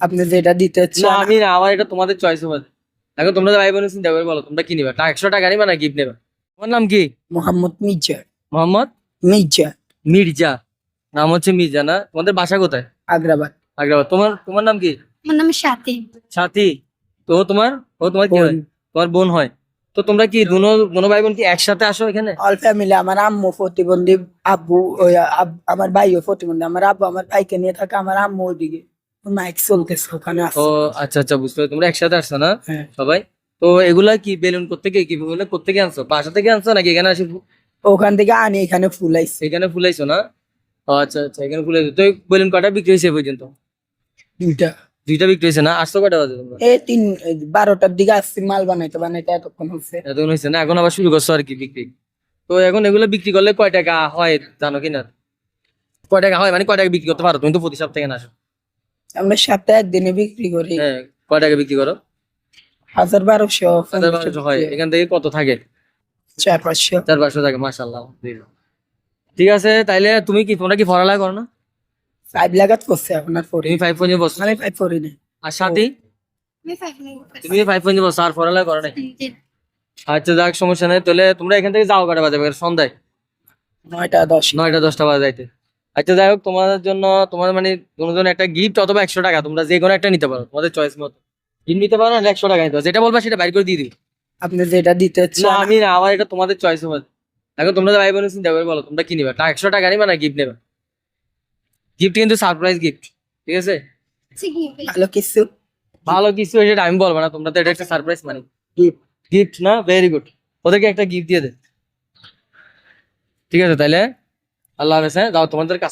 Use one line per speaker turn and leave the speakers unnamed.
আপনি যেটা দিতে
না
চান
আমি না আমার এটা তোমাদের চয়েস হবে। এখন তোমরা ভাই বোন চিন্তা করে বলো তোমরা কি নিবে? টা একশো টাকা নিবে না গিফট নেবে? তোমার নাম কি?
মোহাম্মদ মির্জা।
মোহাম্মদ
মির্জা।
মির্জা। নাম হচ্ছে মির্জা না? তোমাদের বাসা কোথায়?
আগ্রাবাদ।
আগ্রাবাদ। তোমার তোমার নাম কি?
আমার নাম সাথী
সাথী তো ও তোমার? ও তোমার কি হয়? তোমার বোন হয়। তো তোমরা কি দুনো দুনো ভাই বোন কি একসাথে আসো এখানে?
অল ফ্যামিলি আমার আম্মু প্রতিবন্ধী আব্বু আমার ভাইও প্রতিবন্ধী আমার আব্বু আমার ভাইকে নিয়ে থাকে আমার আম্মু ওইদিকে। মাইক চলতেছে ওখানে
ও আচ্ছা আচ্ছা বুঝতে পারছি তোমরা একসাথে আসছো না?
হ্যাঁ।
সবাই? তো এগুলা কি বেলুন কোথেকে কি এগুলা কোথেকে আনছো? বাসা থেকে আনছো নাকি এখানে আসে
ওখান থেকে আনি এখানে ফুলাইছে
এখানে ফুলাইছো না? আচ্ছা আচ্ছা এখানে ফুলাইছো তো বেলুন কটা বিক্রি হয়েছে পর্যন্ত?
দুইটা।
দুইটা বিক্রি হয়েছে না? আসছো কটা বাজে তোমরা?
এই তিন বারোটার দিকে আসছি মাল বানাইতে বানাইতে এতক্ষণ হচ্ছে।
এতক্ষণ হয়েছে না? এখন আবার শুরু করছ আর কি বিক্রি? তো এখন এগুলো বিক্রি করলে কয় টাকা হয় জানো কয় টাকা হয়? মানে কয় টাকা বিক্রি করতে পারো? তুমি তো প্রতি সপ্তাহে আসো।
আমরা সপ্তাহে একদিনে বিক্রি করি।
হ্যাঁ কয় টাকা বিক্রি করো?
হাজার বারোশো
হাজার বারোশো হয়। এখান থেকে কত থাকে?
চার পাঁচশো।
চার পাঁচশো থাকে মাসাল্লাহ ঠিক আছে তাইলে তুমি কি তোমরা কি পড়ালেখা করো না?
ফাইভ লাগাত করছে আর পড়ি
তুমি ফাইভ পয়েন্ট বসো
আমি ফাইভ পড়ি না
আর সাথী। তুমি ফাইভ পয়েন্ট বসো আর পড়ালেখা করো না আচ্ছা যাক সমস্যা নেই। তাহলে তোমরা এখান থেকে যাও কটা বাজে সন্ধ্যায়।
নয়টা দশ।
নয়টা দশটা বাজে যাইতে। আচ্ছা যাই হোক তোমাদের জন্য তোমার মানে কোনো জন্য একটা গিফট অথবা একশো টাকা তোমরা যে কোনো একটা নিতে পারো তোমাদের চয়েস মতো। গিফট নিতে পারো না একশো টাকা নিতে পারো। যেটা বলবা সেটা বাইর করে দিয়ে দিই
আপনি যেটা দিতে
না আমি না আমার এটা তোমাদের চয়েস হবে। এখন তোমরা ভাই বোন চিন্তা করে বলো তোমরা কি নিবে? টা একশো টাকা নিবে না গিফট নেবে? গিফট কিন্তু সারপ্রাইজ গিফট ঠিক আছে?
ঠিক আছে।
ভালো কিছু।
ভালো কিছু সেটা আমি বলব না তোমরা তো এটা একটা সারপ্রাইজ মানে. গিফট না ভেরি গুড ওদেরকে একটা গিফট দিয়ে দে। ঠিক আছে তাইলে? আল্লাহ হাফেজ হ্যাঁ যাও তোমাদের কাছে।